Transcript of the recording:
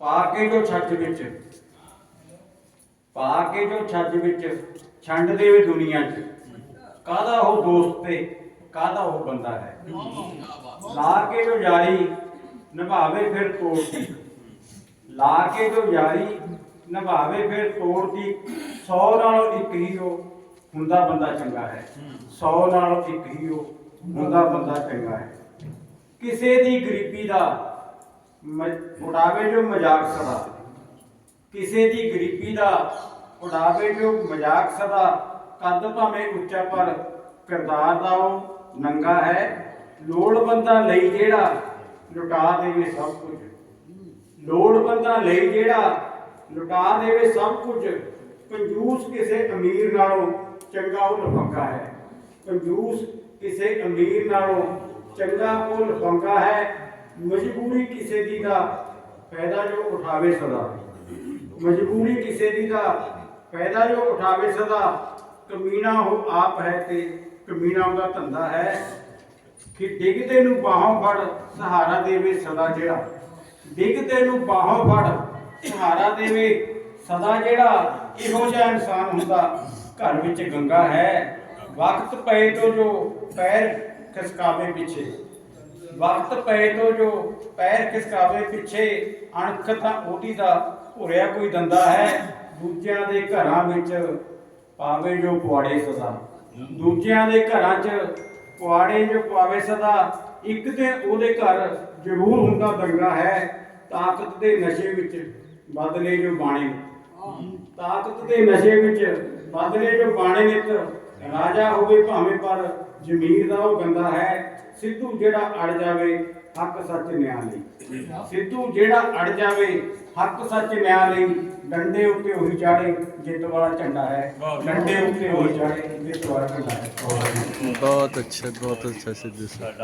ਪਾ ਕੇ ਜੋ ਛੱਜ ਵਿੱਚ। ਪਾ ਕੇ ਜੋ ਛੱਜ ਵਿੱਚ, ਛੰਡ ਦੇਵੇ ਦੁਨੀਆ 'ਚ। ਕਾਹਦਾ ਉਹ ਦੋਸਤ ਤੇ, ਕਾਹਦਾ ਉਹ ਬੰਦਾ ਹੈ? ਲਾ ਕੇ ਜੋ ਯਾਰੀ ਨਿਭਾਵੇ ਫਿਰ ਤੋੜਦੀ ਲਾ ਕੇ ਜੋ ਯਾਰੀ ਨਿਭਾਵੇ ਫਿਰ ਤੋੜਦੀ 100 ਨਾਲੋਂ ਇੱਕ ਹੀ ਉਹ ਹੁੰਦਾ ਬੰਦਾ ਚੰਗਾ ਹੈ। 100 ਨਾਲੋਂ ਇੱਕ ਹੀ ਉਹ ਹੁੰਦਾ ਬੰਦਾ ਚੰਗਾ ਹੈ। ਕਿਸੇ ਦੀ ਗਰੀਬੀ ਦਾ ਮ- ਉਡਾਵੇ ਜੋ ਮਜ਼ਾਕ ਸਦਾ। ਕਿਸੇ ਦੀ ਗਰੀਬੀ ਦਾ ਉਡਾਵੇ ਜੋ ਮਜ਼ਾਕ ਸਦਾ, ਕੱਦ ਭਾਵੇਂ ਉੱਚਾ ਪਰ ਕਿਰਦਾਰ ਦਾ ਉਹ ਨੰਗਾ ਹੈ, ਲੋੜਵੰਦਾਂ ਲਈ ਜਿਹੜਾ ਲੁਟਾ ਦੇਵੇ ਸਭ ਕੁਝ। ਲੋੜਵੰਦਾਂ ਲਈ ਜਿਹੜਾ ਲੁਟਾ ਦੇਵੇ ਸਭ ਕੁਝ, ਕੰਜੂਸ ਕਿਸੇ ਅਮੀਰ ਨਾਲੋਂ ਚੰਗਾ ਉਹ ਲਫੰਗਾ ਹੈ। ਕੰਜੂਸ ਕਿਸੇ ਅਮੀਰ ਨਾਲੋਂ ਚੰਗਾ ਉਹ ਲਫੰਗਾ ਹੈ ਮਜਬੂਰੀ ਕਿਸੇ ਦੀ ਦਾ ਫਾਇਦਾ ਜੋ ਉਠਾਵੇ ਸਦਾ। ਮਜਬੂਰੀ ਕਿਸੇ ਦੀ ਦਾ ਫਾਇਦਾ ਜੋ ਉਠਾਵੇ ਸਦਾ। ਕਮੀਨਾ ਉਹ ਆਪ ਹੈ ਤੇ ਕਮੀਨਾ ਉਹਦਾ ਧੰਦਾ ਹੈ। ਕਿ ਡਿੱਗਦੇ ਨੂੰ ਬਾਹੋਂ ਫੜ, ਸਹਾਰਾ ਦੇਵੇ ਸਦਾ ਜਿਹੜਾ। ਡਿੱਗਦੇ ਨੂੰ ਬਾਹੋਂ ਫੜ, ਸਹਾਰਾ ਦੇਵੇ ਸਦਾ ਜਿਹੜਾ। ਇਹੋ ਜਿਹਾ ਇਨਸਾਨ ਹੁੰਦਾ, ਘਰ ਵਿੱਚ ਗੰਗਾ ਹੈ। ਵਕਤ ਪਏ ਤੋਂ ਜੋ ਪੈਰ ਖਿਸਕਾਵੇ ਪਿੱਛੇ। ਵਕਤ ਪਏ ਤੋਂ ਜੋ ਪੈਰ ਖਿਸਕਾਵੇ ਪਿੱਛੇ ਅਣਖ ਤਾਂ ਉਹਦੀ ਦਾ ਭੁਰਿਆ ਕੋਈ ਦੰਦਾ ਹੈ। ਦੂਜਿਆਂ ਦੇ ਘਰਾਂ ਵਿੱਚ ਪਾਵੇ ਜੋ ਪੁਆੜੇ ਸਦਾ। ਦੂਜਿਆਂ ਦੇ ਘਰਾਂ 'ਚ ਪੁਆੜੇ ਜੋ ਪਾਵੇ ਸਦਾ ਇੱਕ ਦਿਨ ਉਹਦੇ ਘਰ ਜ਼ਰੂਰ ਹੁੰਦਾ ਦੰਗਾ ਹੈ। ਤਾਕਤ ਦੇ ਨਸ਼ੇ ਵਿੱਚ ਬਦਲੇ ਜੋ ਬਾਣੇ ਤਾਕਤ ਦੇ ਨਸ਼ੇ ਵਿੱਚ ਬਦਲੇ ਜੋ ਬਾਣੇ ਨਿਤ ਰਾਜਾ ਹੋਵੇ ਭਾਵੇਂ, ਪਰ ਜ਼ਮੀਰ ਦਾ ਉਹ ਗੰਦਾ ਹੈ। ਸਿੱਧੂ ਜਿਹੜਾ ਅੜ ਜਾਵੇ, ਹੱਕ ਸੱਚ ਨਿਆਂ ਲਈ। ਸਿੱਧੂ ਜਿਹੜਾ ਅੜ ਜਾਵੇ, ਹੱਕ ਸੱਚ ਨਿਆਂ ਲਈ, ਡੰਡੇ ਉੱਤੇ ਉਹੀ ਚਾੜੇ, ਜਿੱਤ ਵਾਲਾ ਝੰਡਾ ਹੈ। ਡੰਡੇ ਉੱਤੇ ਉਹੀ ਚਾੜੇ, ਜਿੱਤ ਵਾਲਾ ਝੰਡਾ ਹੈ। ਬਹੁਤ ਅੱਛਾ ਬਹੁਤ ਅੱਛਾ ਸਿੱਧੂ ਸਾਹਿਬ